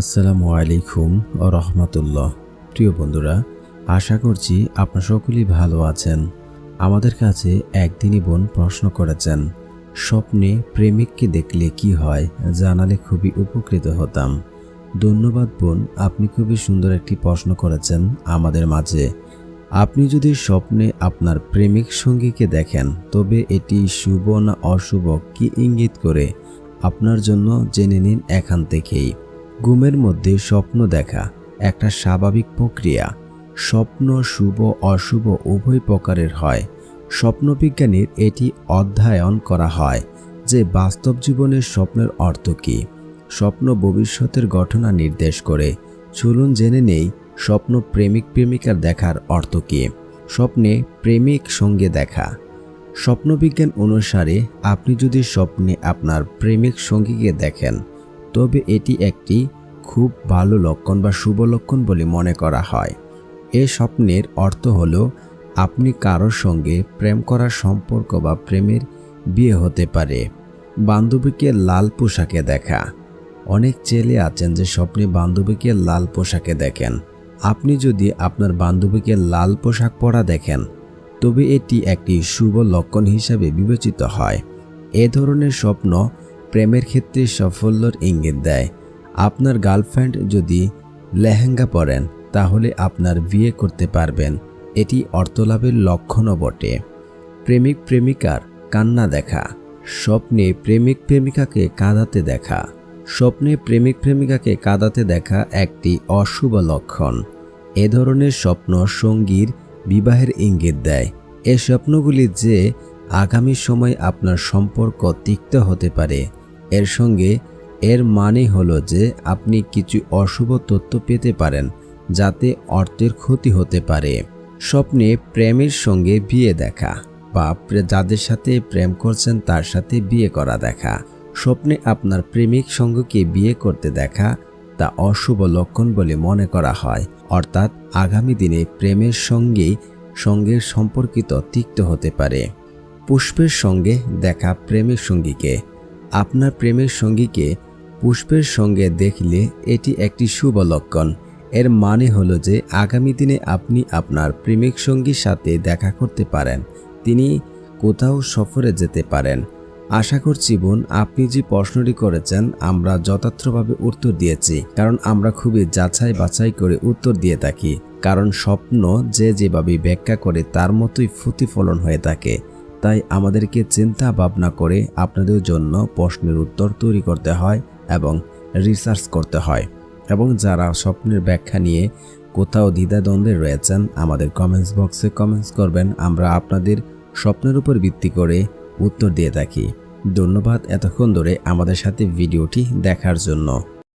আসসালামু আলাইকুম ও রহমতুল্লাহ। প্রিয় বন্ধুরা, আশা করছি আপনারা সকলেই ভালো আছেন। আমাদের কাছে একদিনই বোন প্রশ্ন করেছেন, স্বপ্নে প্রেমিককে দেখলে কি হয় জানালে খুবই উপকৃত হতাম। ধন্যবাদ বোন, আপনি খুবই সুন্দর একটি প্রশ্ন করেছেন আমাদের মাঝে। আপনি যদি স্বপ্নে আপনার প্রেমিক সঙ্গীকে দেখেন, তবে এটি শুভ না অশুভ কি ইঙ্গিত করে? আপনার জন্য জেনে নিন এখান থেকেই। ঘুমের মধ্যে স্বপ্ন দেখা, একটা স্বাভাবিক প্রক্রিয়া। স্বপ্ন শুভ, অশুভ উভয় প্রকারের হয়। স্বপ্নবিজ্ঞানীর এটি অধ্যয়ন করা হয় যে বাস্তব জীবনের স্বপ্নের অর্থ কী। স্বপ্ন ভবিষ্যতের ঘটনা নির্দেশ করে। চলুন জেনে নেই স্বপ্ন প্রেমিক প্রেমিকার দেখার অর্থ কী। স্বপ্নে প্রেমিক সঙ্গে দেখা। স্বপ্নবিজ্ঞান অনুসারে আপনি যদি স্বপ্নে আপনার প্রেমিক সঙ্গীকে দেখেন তবে এটি একটি খুব ভালো লক্ষণ বা শুভ লক্ষণ বলে মনে করা হয়। এ স্বপ্নের অর্থ হল, আপনি কারোর সঙ্গে প্রেম করার সম্পর্ক বা প্রেমের বিয়ে হতে পারে। বান্ধবীকে লাল পোশাকে দেখা। অনেক ছেলে আছেন যে স্বপ্নে বান্ধবীকে লাল পোশাকে দেখেন। আপনি যদি আপনার বান্ধবীকে লাল পোশাক পরা দেখেন, তবে এটি একটি শুভ লক্ষণ হিসাবে বিবেচিত হয়। এ ধরনের স্বপ্ন প্রেমের ক্ষেত্রে সাফল্যর ইঙ্গিত দেয়। আপনার গার্লফ্রেন্ড যদি লেহেঙ্গা পরেন, তাহলে আপনার বিয়ে করতে পারবেন। এটি অর্থলাভের লক্ষণও বটে। প্রেমিক প্রেমিকার কান্না দেখা। স্বপ্নে প্রেমিক প্রেমিকাকে কাঁদাতে দেখা। স্বপ্নে প্রেমিক প্রেমিকাকে কাঁদাতে দেখা একটি অশুভ লক্ষণ। এ ধরনের স্বপ্ন সঙ্গীর বিবাহের ইঙ্গিত দেয়। এ স্বপ্নগুলি যে আগামী সময় আপনার সম্পর্ক তিক্ত হতে পারে। এর সঙ্গে, এর মানে হলো যে আপনি কিছু অশুভ তথ্য পেতে পারেন, যাতে অর্থের ক্ষতি হতে পারে। স্বপ্নে প্রেমের সঙ্গে বিয়ে দেখা বা যাদের সাথে প্রেম করছেন তার সাথে বিয়ে করা দেখা। স্বপ্নে আপনার প্রেমিক সঙ্গকে বিয়ে করতে দেখা তা অশুভ লক্ষণ বলে মনে করা হয়। অর্থাৎ, আগামী দিনে প্রেমের সঙ্গেই সঙ্গে সম্পর্কিত তিক্ত হতে পারে। পুষ্পের সঙ্গে দেখা প্রেমের সঙ্গীকে। আপনার প্রেমের সঙ্গীকে পুষ্পের সঙ্গে দেখলে এটি একটি শুভ লক্ষণ। এর মানে হলো যে আগামী দিনে আপনি আপনার প্রেমিক সঙ্গীর সাথে দেখা করতে পারেন। তিনি কোথাও সফরে যেতে পারেন। আশা করছি বোন, আপনি যে প্রশ্নটি করেছেন, আমরা যথার্থভাবে উত্তর দিয়েছি। কারণ আমরা খুবই যাচাই বাছাই করে উত্তর দিয়ে থাকি। কারণ স্বপ্ন যে যেভাবে ব্যাখ্যা করে তার মতোই প্রতিফলন হয়ে থাকে। তাই আমাদেরকে চিন্তা ভাবনা করে আপনাদের জন্য প্রশ্নের উত্তর তৈরি করতে হয় এবং রিসার্চ করতে হয়। এবং যারা স্বপ্নের ব্যাখ্যা নিয়ে কোথাও দ্বিধাদ্বন্দ্বে রয়েছেন, আমাদের কমেন্টস বক্সে কমেন্টস করবেন। আমরা আপনাদের স্বপ্নের উপর ভিত্তি করে উত্তর দিয়ে থাকি। ধন্যবাদ এতক্ষণ ধরে আমাদের সাথে ভিডিওটি দেখার জন্য।